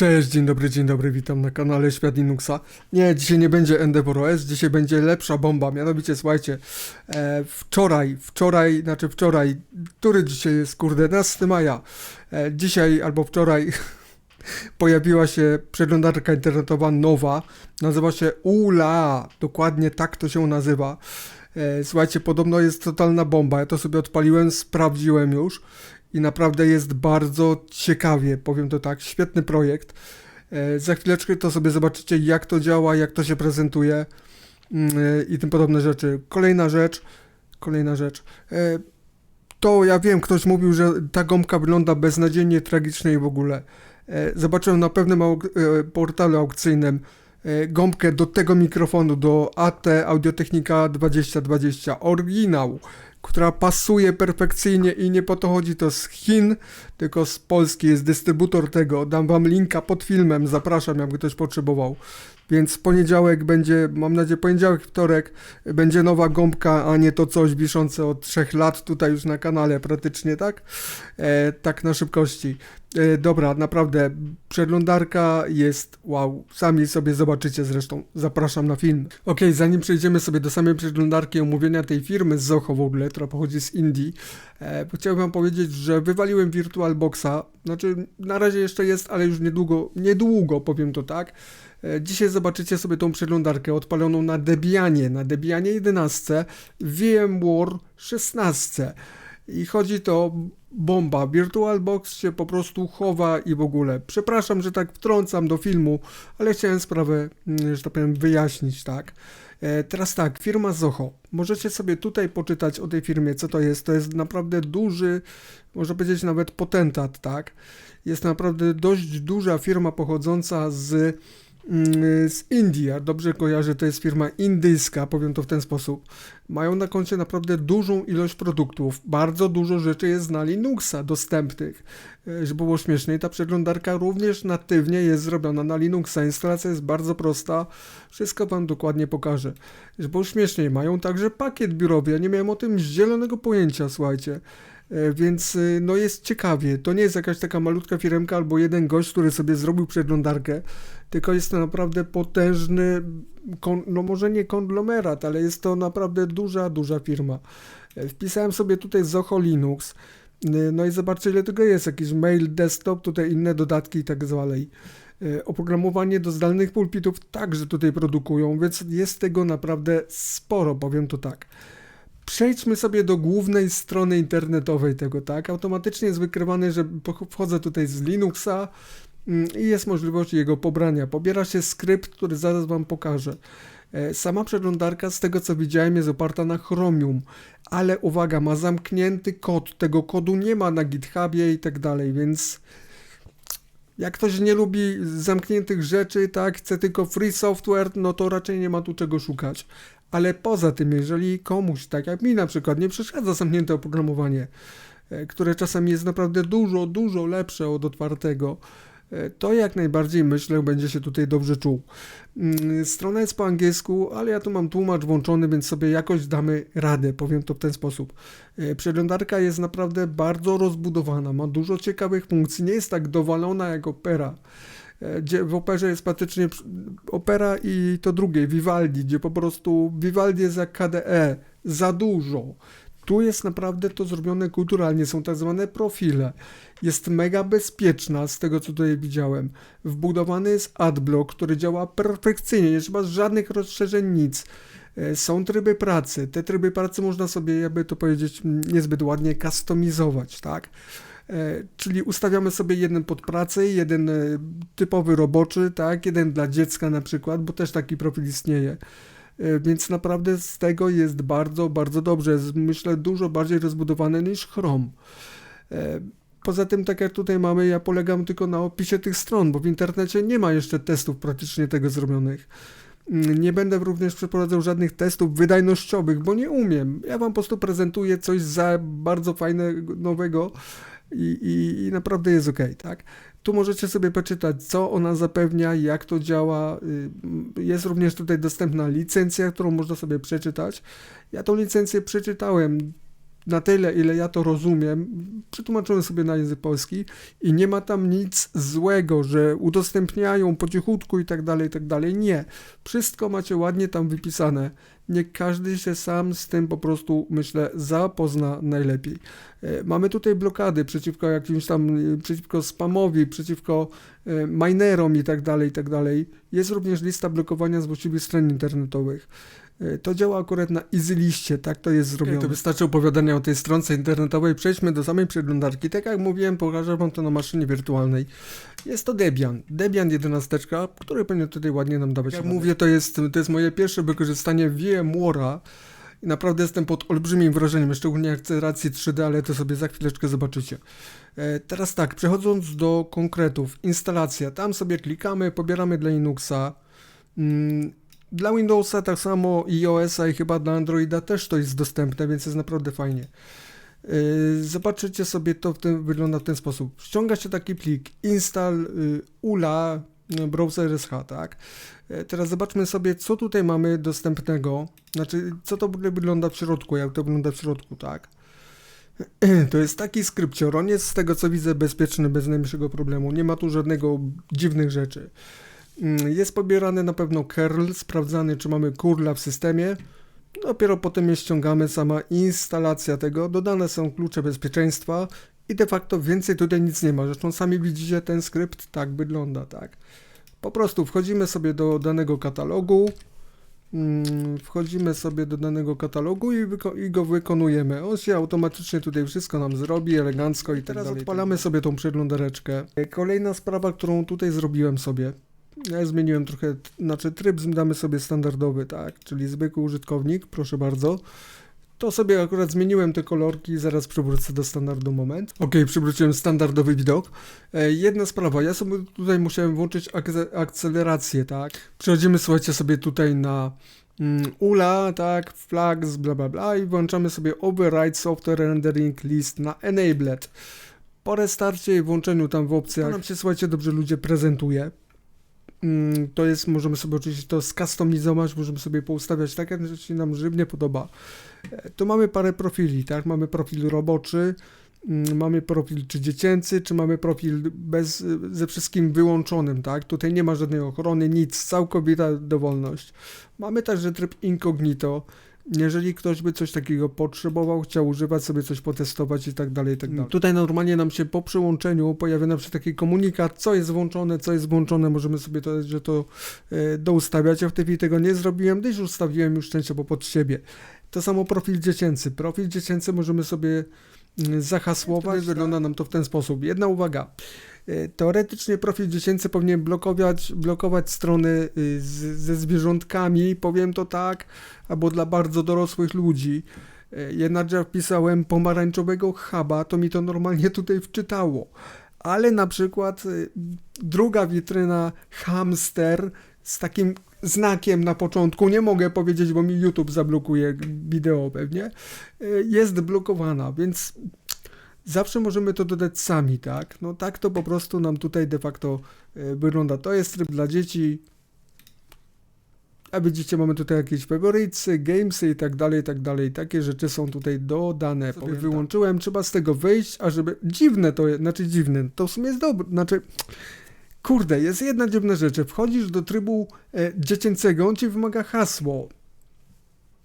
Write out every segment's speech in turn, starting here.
Cześć, dzień dobry, dzień dobry, witam na kanale Świat Linuxa. Nie, dzisiaj nie będzie Endeavor OS, dzisiaj będzie lepsza bomba, mianowicie słuchajcie, e, wczoraj, wczoraj, znaczy wczoraj, który dzisiaj jest, kurde, 11 maja, e, dzisiaj albo wczoraj pojawiła się przeglądarka internetowa nowa, nazywa się ULA, dokładnie tak to się nazywa. E, słuchajcie, podobno jest totalna bomba, ja to sobie odpaliłem, sprawdziłem już i naprawdę jest bardzo ciekawie, powiem to tak, świetny projekt. E, Za chwileczkę to sobie zobaczycie, jak to działa, jak to się prezentuje mm, e, i tym podobne rzeczy. Kolejna rzecz, kolejna rzecz. e, To ja wiem, ktoś mówił, że ta gąbka wygląda beznadziejnie, tragicznie i w ogóle. Zobaczyłem na pewnym auk- portalu aukcyjnym gąbkę do tego mikrofonu, do AT Audiotechnika 2020, oryginał która pasuje perfekcyjnie i nie po to chodzi to z Chin, tylko z Polski. Jest dystrybutor tego. Dam wam linka pod filmem, zapraszam, jakby ktoś potrzebował. Więc poniedziałek będzie, mam nadzieję, poniedziałek, wtorek będzie nowa gąbka, a nie to coś wiszące od trzech lat tutaj już na kanale praktycznie, tak? E, tak na szybkości. E, dobra, naprawdę, przeglądarka jest wow. Sami sobie zobaczycie zresztą. Zapraszam na film. Ok, zanim przejdziemy sobie do samej przeglądarki omówienia tej firmy z Zoho w ogóle, która pochodzi z Indii, e, chciałbym wam powiedzieć, że wywaliłem VirtualBoxa. Znaczy, na razie jeszcze jest, ale już niedługo, niedługo powiem to tak. E, Dzisiaj zobaczycie sobie tą przeglądarkę odpaloną na Debianie, na Debianie 11, VMware 16. I chodzi to bomba. VirtualBox się po prostu chowa i w ogóle. Przepraszam, że tak wtrącam do filmu, ale chciałem sprawę, mm, że tak powiem, wyjaśnić, tak. E, Teraz tak, firma Zoho. Możecie sobie tutaj poczytać o tej firmie, co to jest. To jest naprawdę duży, można powiedzieć nawet potentat, tak. Jest naprawdę dość duża firma pochodząca z z Indii, ja dobrze kojarzę, to jest firma indyjska, powiem to w ten sposób. Mają na koncie naprawdę dużą ilość produktów, bardzo dużo rzeczy jest na Linuxa dostępnych. E, Żeby było śmieszniej, ta przeglądarka również natywnie jest zrobiona na Linuxa. Instalacja jest bardzo prosta, wszystko Wam dokładnie pokażę. Żeby było śmieszniej, mają także pakiet biurowy, ja nie miałem o tym zielonego pojęcia, słuchajcie. E, Więc y, no jest ciekawie. To nie jest jakaś taka malutka firemka albo jeden gość, który sobie zrobił przeglądarkę, tylko jest to naprawdę potężny, no może nie konglomerat, ale jest to naprawdę duża, duża firma. E, Wpisałem sobie tutaj Zoho Linux. y, No i zobaczcie ile tego jest. Jakiś mail, desktop, tutaj inne dodatki i tak dalej. E, Oprogramowanie do zdalnych pulpitów także tutaj produkują, więc jest tego naprawdę sporo, powiem to tak. Przejdźmy sobie do głównej strony internetowej tego, tak? Automatycznie jest wykrywane, że wchodzę tutaj z Linuxa i jest możliwość jego pobrania. Pobiera się skrypt, który zaraz Wam pokażę. E, Sama przeglądarka, z tego co widziałem, jest oparta na Chromium, ale uwaga, ma zamknięty kod. Tego kodu nie ma na GitHubie i tak dalej, więc jak ktoś nie lubi zamkniętych rzeczy, tak, chce tylko free software, no to raczej nie ma tu czego szukać. Ale poza tym, jeżeli komuś, tak jak mi na przykład, nie przeszkadza zamknięte oprogramowanie, e, które czasami jest naprawdę dużo, dużo lepsze od otwartego, to jak najbardziej myślę, będzie się tutaj dobrze czuł. Mm, Strona jest po angielsku, ale ja tu mam tłumacz włączony, więc sobie jakoś damy radę, powiem to w ten sposób. E, Przeglądarka jest naprawdę bardzo rozbudowana, ma dużo ciekawych funkcji, nie jest tak dowalona jak Opera. E, Gdzie w operze jest praktycznie opera i to drugie, Vivaldi, gdzie po prostu Vivaldi jest jak KDE, za dużo. Tu jest naprawdę to zrobione kulturalnie, są tak zwane profile. Jest mega bezpieczna z tego, co tutaj widziałem. Wbudowany jest adblock, który działa perfekcyjnie, nie trzeba żadnych rozszerzeń, nic. E, Są tryby pracy. Te tryby pracy można sobie, jakby to powiedzieć, niezbyt ładnie customizować, tak? E, Czyli ustawiamy sobie jeden pod pracę, jeden e, typowy roboczy, tak? Jeden dla dziecka na przykład, bo też taki profil istnieje. E, Więc naprawdę z tego jest bardzo, bardzo dobrze. Jest, myślę, dużo bardziej rozbudowane niż Chrome. E, Poza tym, tak jak tutaj mamy, ja polegam tylko na opisie tych stron, bo w internecie nie ma jeszcze testów praktycznie tego zrobionych. Mm, Nie będę również przeprowadzał żadnych testów wydajnościowych, bo nie umiem. Ja wam po prostu prezentuję coś za bardzo fajnego, nowego i, i, i naprawdę jest ok, tak? Tu możecie sobie poczytać, co ona zapewnia, jak to działa. Y, Jest również tutaj dostępna licencja, którą można sobie przeczytać. Ja tą licencję przeczytałem. Na tyle, ile ja to rozumiem, przetłumaczyłem sobie na język polski i nie ma tam nic złego, że udostępniają po cichutku i tak dalej, i tak dalej. Nie. Wszystko macie ładnie tam wypisane. Nie każdy się sam z tym po prostu, myślę, zapozna najlepiej. E, Mamy tutaj blokady przeciwko jakimś tam, e, przeciwko spamowi, przeciwko e, minerom i tak dalej, i tak dalej. Jest również lista blokowania złośliwych stron internetowych. E, To działa akurat na EasyLiście, tak to jest zrobione. to wystarczy opowiadania o tej stronce internetowej. Przejdźmy do samej przeglądarki. Tak jak mówiłem, pokażę wam to na maszynie wirtualnej. Jest to Debian. Debian 11, który powinien tutaj ładnie nam dawać. Jak mówię, to jest, to jest moje pierwsze wykorzystanie VMware'a. I naprawdę jestem pod olbrzymim wrażeniem, szczególnie akceleracji 3D, ale to sobie za chwileczkę zobaczycie. E, Teraz tak, przechodząc do konkretów, instalacja, tam sobie klikamy, pobieramy dla Linuxa. Dla Windowsa tak samo iOS-a i chyba dla Androida też to jest dostępne, więc jest naprawdę fajnie. Yy, Zobaczycie sobie to w tym, wygląda w ten sposób. Ściąga się taki plik install y, ULA y, browser SH, tak? Teraz zobaczmy sobie, co tutaj mamy dostępnego. Znaczy, co to wygląda w środku, jak to wygląda w środku, tak? To jest taki skrypcior, on jest z tego co widzę bezpieczny, bez najmniejszego problemu. Nie ma tu żadnego dziwnych rzeczy. Mm, Jest pobierany na pewno curl, sprawdzany czy mamy curla w systemie. Dopiero potem je ściągamy, sama instalacja tego, dodane są klucze bezpieczeństwa i de facto więcej tutaj nic nie ma. Zresztą sami widzicie, ten skrypt tak wygląda, tak. Po prostu wchodzimy sobie do danego katalogu, mm, wchodzimy sobie do danego katalogu i, i go wykonujemy. On się automatycznie tutaj wszystko nam zrobi, elegancko i tak Teraz dalej. odpalamy sobie tą przeglądareczkę. Kolejna sprawa, którą tutaj zrobiłem sobie. Ja zmieniłem trochę, znaczy tryb damy sobie standardowy, tak, czyli zwykły użytkownik, proszę bardzo. To sobie akurat zmieniłem te kolorki, zaraz przywrócę do standardu moment. Ok, przywróciłem standardowy widok. E, jedna sprawa, ja sobie tutaj musiałem włączyć akce- akcelerację, tak. Przechodzimy, słuchajcie, sobie tutaj na mm, ULA, tak, flags, bla bla bla i włączamy sobie Override Software Rendering List na Enabled. Po restarcie i włączeniu tam w opcjach, to nam się, słuchajcie, dobrze ludzie prezentuje. Mm, To jest, możemy sobie oczywiście to skustomizować, możemy sobie poustawiać tak, jak się nam żywnie podoba. E, Tu mamy parę profili, tak? Mamy profil roboczy, mm, mamy profil czy dziecięcy, czy mamy profil bez, ze wszystkim wyłączonym, tak? Tutaj nie ma żadnej ochrony, nic, całkowita dowolność. Mamy także tryb incognito. Jeżeli ktoś by coś takiego potrzebował, chciał używać, sobie coś potestować i tak dalej, i tak dalej. Tutaj normalnie nam się po przyłączeniu pojawia nam się taki komunikat, co jest włączone, co jest włączone, możemy sobie to, że to e, doustawiać. Ja w tej chwili tego nie zrobiłem, gdyż ustawiłem już częściowo pod siebie. To samo profil dziecięcy. Profil dziecięcy możemy sobie mm, zahasłować. Wygląda nam to w ten sposób. Jedna uwaga. E, Teoretycznie profil dziecięcy powinien blokować, blokować strony y, z, ze zwierzątkami, powiem to tak, albo dla bardzo dorosłych ludzi. E, Jednak jak wpisałem pomarańczowego huba, to mi to normalnie tutaj wczytało. Ale na przykład y, druga witryna hamster z takim znakiem na początku, nie mogę powiedzieć, bo mi YouTube zablokuje wideo pewnie, y, jest blokowana, więc zawsze możemy to dodać sami, tak? No tak to po prostu nam tutaj de facto y, wygląda. To jest tryb dla dzieci. A widzicie, mamy tutaj jakieś faworycy, gamesy i tak dalej, i tak dalej. Takie rzeczy są tutaj dodane. Sobie wyłączyłem, trzeba z tego wyjść, a żeby... Dziwne to jest, znaczy dziwne, to w sumie jest dobre, znaczy... Kurde, jest jedna dziwna rzecz. Wchodzisz do trybu e, dziecięcego, on ci wymaga hasło.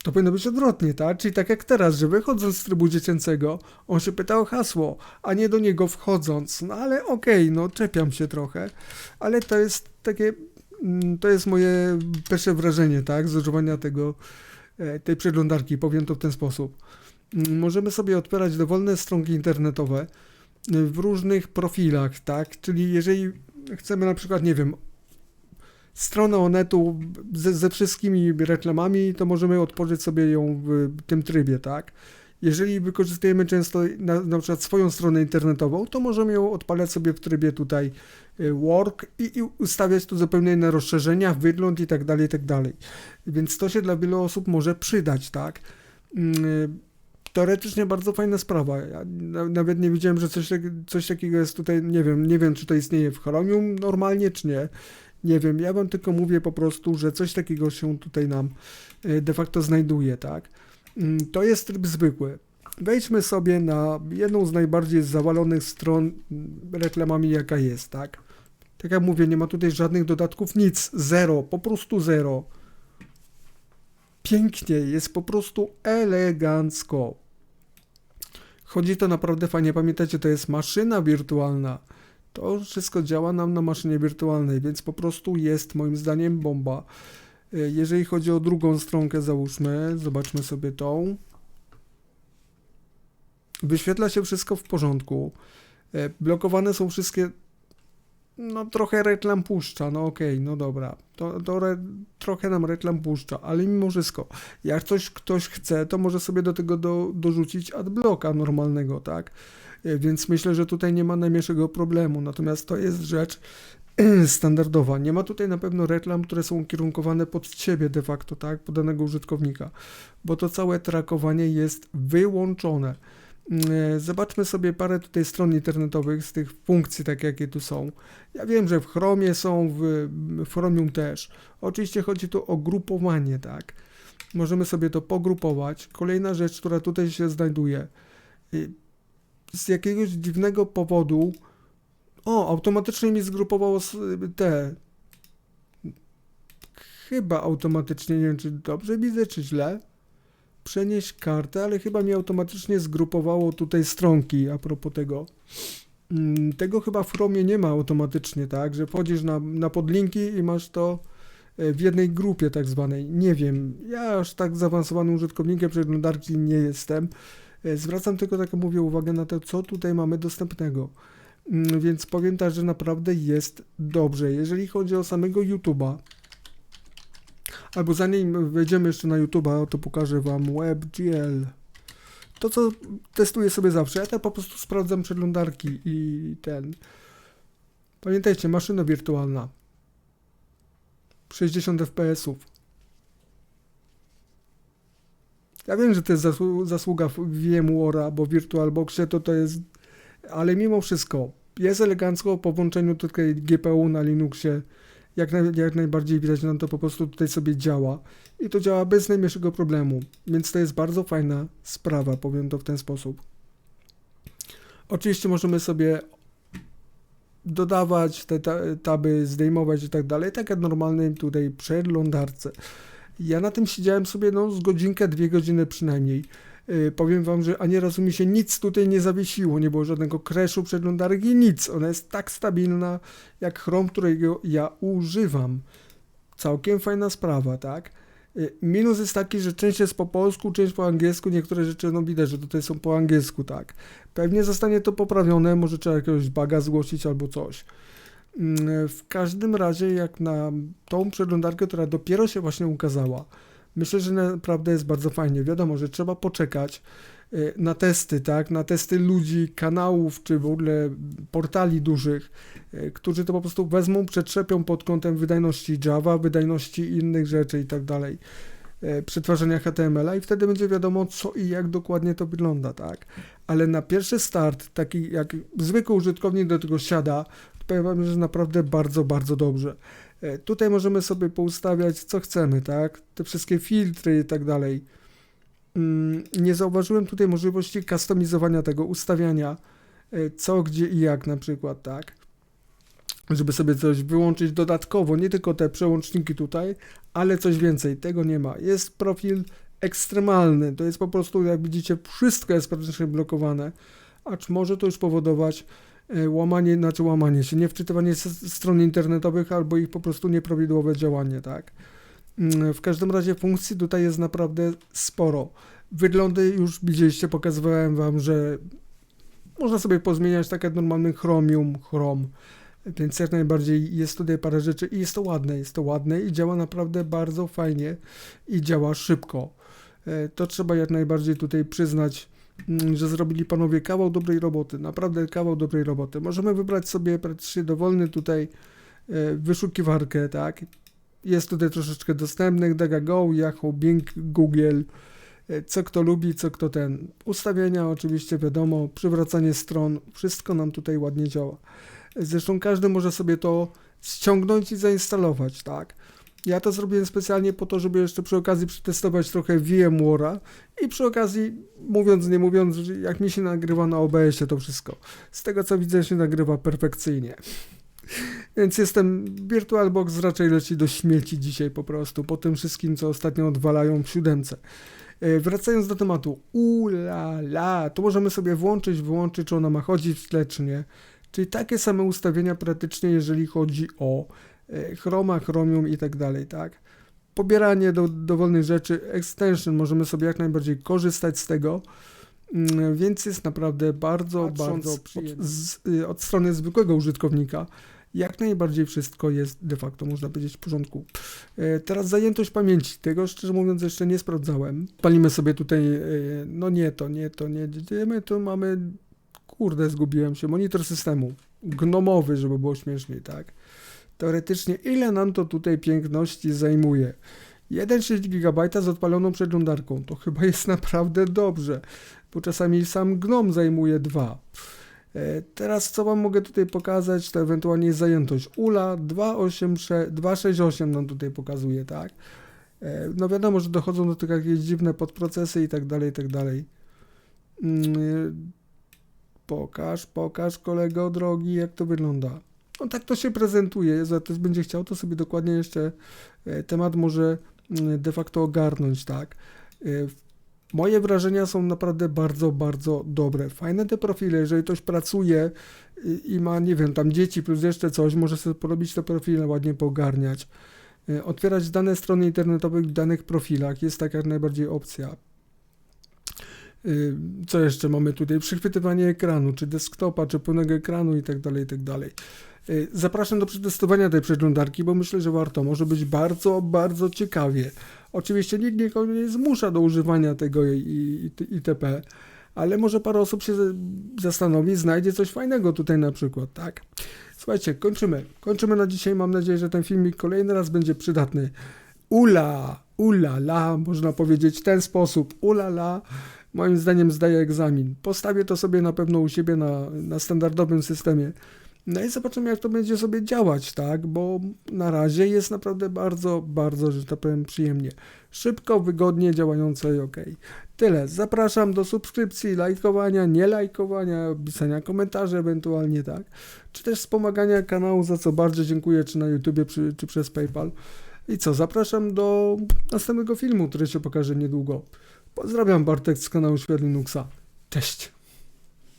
To powinno być odwrotnie, tak? Czyli tak jak teraz, że wychodząc z trybu dziecięcego, on się pyta o hasło, a nie do niego wchodząc. No ale okej, no czepiam się trochę, ale to jest takie, mm, to jest moje pierwsze wrażenie, tak? Z używania tego, e, tej przeglądarki, powiem to w ten sposób. Mm, Możemy sobie odpierać dowolne stronki internetowe y, w różnych profilach, tak? Czyli jeżeli chcemy na przykład, nie wiem, stronę Onetu ze, ze wszystkimi reklamami, to możemy otworzyć sobie ją w tym trybie, tak? Jeżeli wykorzystujemy często na, na przykład swoją stronę internetową, to możemy ją odpalać sobie w trybie tutaj y, work i, i ustawiać tu zupełnie inne rozszerzenia, wygląd i tak dalej, i tak dalej. Więc to się dla wielu osób może przydać, tak? Mm, Teoretycznie bardzo fajna sprawa. Ja na- nawet nie wiedziałem, że coś, tak- coś takiego jest tutaj, nie wiem, nie wiem czy to istnieje w Chromium normalnie, czy nie. Nie wiem, ja wam tylko mówię po prostu, że coś takiego się tutaj nam y, de facto znajduje, tak? Mm, To jest tryb zwykły. wejdźmy sobie na jedną z najbardziej zawalonych stron reklamami, jaka jest, tak? Tak jak mówię, nie ma tutaj żadnych dodatków, nic, zero, po prostu zero. Pięknie, jest po prostu elegancko. Chodzi to naprawdę fajnie. Pamiętajcie, to jest maszyna wirtualna. To wszystko działa nam na maszynie wirtualnej, więc po prostu jest moim zdaniem bomba. Y, Jeżeli chodzi o drugą stronkę, załóżmy, zobaczmy sobie tą. Wyświetla się wszystko w porządku. E, Blokowane są wszystkie. No, trochę reklam puszcza, no okej, no dobra. To, to re, trochę nam reklam puszcza, ale mimo wszystko, jak coś ktoś chce, to może sobie do tego do, dorzucić adblocka normalnego, tak? E, Więc myślę, że tutaj nie ma najmniejszego problemu. Natomiast to jest rzecz standardowa. Nie ma tutaj na pewno reklam, które są ukierunkowane pod ciebie de facto, tak? Pod danego użytkownika, bo to całe trakowanie jest wyłączone. Mm, Zobaczmy sobie parę tutaj stron internetowych z tych funkcji, tak jakie tu są. Ja wiem, że w Chromie są, w, w Chromium też. Oczywiście chodzi tu o grupowanie, tak? Możemy sobie to pogrupować. Kolejna rzecz, która tutaj się znajduje. Z jakiegoś dziwnego powodu o, automatycznie mi zgrupowało te. Chyba automatycznie, nie wiem czy dobrze widzę, czy źle. Przenieść kartę, ale chyba mi automatycznie zgrupowało tutaj stronki a propos tego. Mm, Tego chyba w Chromie nie ma automatycznie, tak? Że wchodzisz na, na podlinki i masz to e, w jednej grupie tak zwanej. Nie wiem, ja aż tak zaawansowanym użytkownikiem przeglądarki nie jestem. E, Zwracam tylko, tak mówię, uwagę na to, co tutaj mamy dostępnego. Mm, Więc powiem tak, że naprawdę jest dobrze. Jeżeli chodzi o samego YouTube'a, albo zanim wejdziemy jeszcze na YouTube'a, to pokażę Wam WebGL. To, co testuję sobie zawsze, ja tak po prostu sprawdzam przeglądarki i ten. Pamiętajcie, maszyna wirtualna. 60 FPS-ów. Ja wiem, że to jest zasłu- zasługa VMware'a, bo w VirtualBoxie to to jest ale mimo wszystko jest elegancko po włączeniu tutaj GPU na Linuxie. Jak, jak najbardziej widać, no to po prostu tutaj sobie działa i to działa bez najmniejszego problemu, więc to jest bardzo fajna sprawa, powiem to w ten sposób. Oczywiście możemy sobie dodawać te ta- taby, zdejmować i tak dalej, tak jak normalnej tutaj przeglądarce. Ja na tym siedziałem sobie no z godzinkę, dwie godziny przynajmniej. Yy, powiem wam, że ani razu mi się nic tutaj nie zawiesiło, nie było żadnego crashu przeglądarki, nic. Ona jest tak stabilna jak Chrome, którego ja używam. Całkiem fajna sprawa, tak? Yy, Minus jest taki, że część jest po polsku, część po angielsku, niektóre rzeczy no widać, że tutaj są po angielsku, tak. Pewnie zostanie to poprawione, może trzeba jakiegoś baga zgłosić albo coś. Mm, W każdym razie, jak na tą przeglądarkę, która dopiero się właśnie ukazała, myślę, że naprawdę jest bardzo fajnie. Wiadomo, że trzeba poczekać y, na testy, tak? Na testy ludzi, kanałów, czy w ogóle portali dużych, y, którzy to po prostu wezmą, przetrzepią pod kątem wydajności Java, wydajności innych rzeczy i tak dalej. y, Przetwarzania HTML-a i wtedy będzie wiadomo, co i jak dokładnie to wygląda, tak? Ale na pierwszy start, taki jak zwykły użytkownik do tego siada, powiem że naprawdę bardzo, bardzo dobrze. E, Tutaj możemy sobie poustawiać co chcemy, tak? Te wszystkie filtry i tak dalej. Mm, Nie zauważyłem tutaj możliwości kustomizowania tego, ustawiania e, co, gdzie i jak na przykład, tak? Żeby sobie coś wyłączyć dodatkowo, nie tylko te przełączniki tutaj, ale coś więcej. Tego nie ma. Jest profil ekstremalny. To jest po prostu, jak widzicie, wszystko jest praktycznie blokowane. Acz może to już powodować łamanie, znaczy łamanie się, nie wczytywanie stron internetowych albo ich po prostu nieprawidłowe działanie, tak? Mm, W każdym razie funkcji tutaj jest naprawdę sporo. Wyglądy już widzieliście, pokazywałem wam, że można sobie pozmieniać tak jak normalny Chromium, Chrome, więc jak najbardziej jest tutaj parę rzeczy i jest to ładne, jest to ładne i działa naprawdę bardzo fajnie i działa szybko. E, To trzeba jak najbardziej tutaj przyznać, że zrobili panowie kawał dobrej roboty, naprawdę kawał dobrej roboty. Możemy wybrać sobie praktycznie dowolny tutaj e, wyszukiwarkę, tak? Jest tutaj troszeczkę dostępnych, DuckDuckGo, Yahoo, Bing, Google, e, co kto lubi, co kto ten. Ustawienia oczywiście wiadomo, przywracanie stron, wszystko nam tutaj ładnie działa. Zresztą każdy może sobie to ściągnąć i zainstalować, tak? Ja to zrobiłem specjalnie po to, żeby jeszcze przy okazji przetestować trochę VMware'a i przy okazji, mówiąc nie mówiąc, jak mi się nagrywa na OBS-ie to wszystko. Z tego co widzę się nagrywa perfekcyjnie. Więc jestem, VirtualBox raczej leci do śmieci dzisiaj po prostu, po tym wszystkim, co ostatnio odwalają w siódemce. E, Wracając do tematu, ulala, to możemy sobie włączyć, wyłączyć, czy ona ma chodzić w tle, czy nie. Czyli takie same ustawienia praktycznie, jeżeli chodzi o Chroma, Chromium i tak dalej, tak? Pobieranie do dowolnych rzeczy, extension, możemy sobie jak najbardziej korzystać z tego, Mm, więc jest naprawdę bardzo, Patrząc bardzo od-. Z, y, od strony zwykłego użytkownika jak najbardziej wszystko jest de facto, można powiedzieć, w porządku. E, Teraz zajętość pamięci, tego szczerze mówiąc jeszcze nie sprawdzałem. Palimy sobie tutaj, e, no nie to, nie to, nie, my tu mamy, kurde zgubiłem się, monitor systemu, gnomowy, żeby było śmieszniej, tak? Teoretycznie ile nam to tutaj piękności zajmuje? 1,6 GB z odpaloną przeglądarką, to chyba jest naprawdę dobrze, bo czasami sam GNOME zajmuje 2. E, Teraz co Wam mogę tutaj pokazać, to ewentualnie zajętość. ULA 286 268 nam tutaj pokazuje, tak? E, No wiadomo, że dochodzą do tego jakieś dziwne podprocesy i tak dalej, i tak dalej. Mm, Pokaż, pokaż kolego drogi, jak to wygląda. No tak to się prezentuje, za to będzie chciał, to sobie dokładnie jeszcze e, temat może mm, de facto ogarnąć, tak? E, Moje wrażenia są naprawdę bardzo, bardzo dobre. Fajne te profile, jeżeli ktoś pracuje i, i ma, nie wiem, tam dzieci plus jeszcze coś, może sobie porobić te profile, ładnie poogarniać. Y, Otwierać dane strony internetowe w danych profilach jest taka jak najbardziej opcja. Co jeszcze mamy tutaj? Przychwytywanie ekranu, czy desktopa, czy pełnego ekranu i tak dalej, i tak dalej. Y, Zapraszam do przetestowania tej przeglądarki, bo myślę, że warto. Może być bardzo, bardzo ciekawie. Oczywiście nikt nikogo nie zmusza do używania tego itp., ale może parę osób się zastanowi, znajdzie coś fajnego tutaj na przykład, tak? Słuchajcie, kończymy. Kończymy na dzisiaj. Mam nadzieję, że ten filmik kolejny raz będzie przydatny. Ula, ula la, można powiedzieć w ten sposób. Ula la, moim zdaniem zdaje egzamin. Postawię to sobie na pewno u siebie na, na standardowym systemie. No i zobaczymy, jak to będzie sobie działać, tak? Bo na razie jest naprawdę bardzo, bardzo, że tak powiem, przyjemnie. Szybko, wygodnie działające i ok. Tyle. Zapraszam do subskrypcji, lajkowania, nie lajkowania, pisania komentarzy ewentualnie, tak? Czy też wspomagania kanału, za co bardzo dziękuję, czy na YouTubie, czy, czy przez PayPal. I co, zapraszam do następnego filmu, który się pokaże niedługo. Pozdrawiam Bartek z kanału Świat Linuxa. Cześć!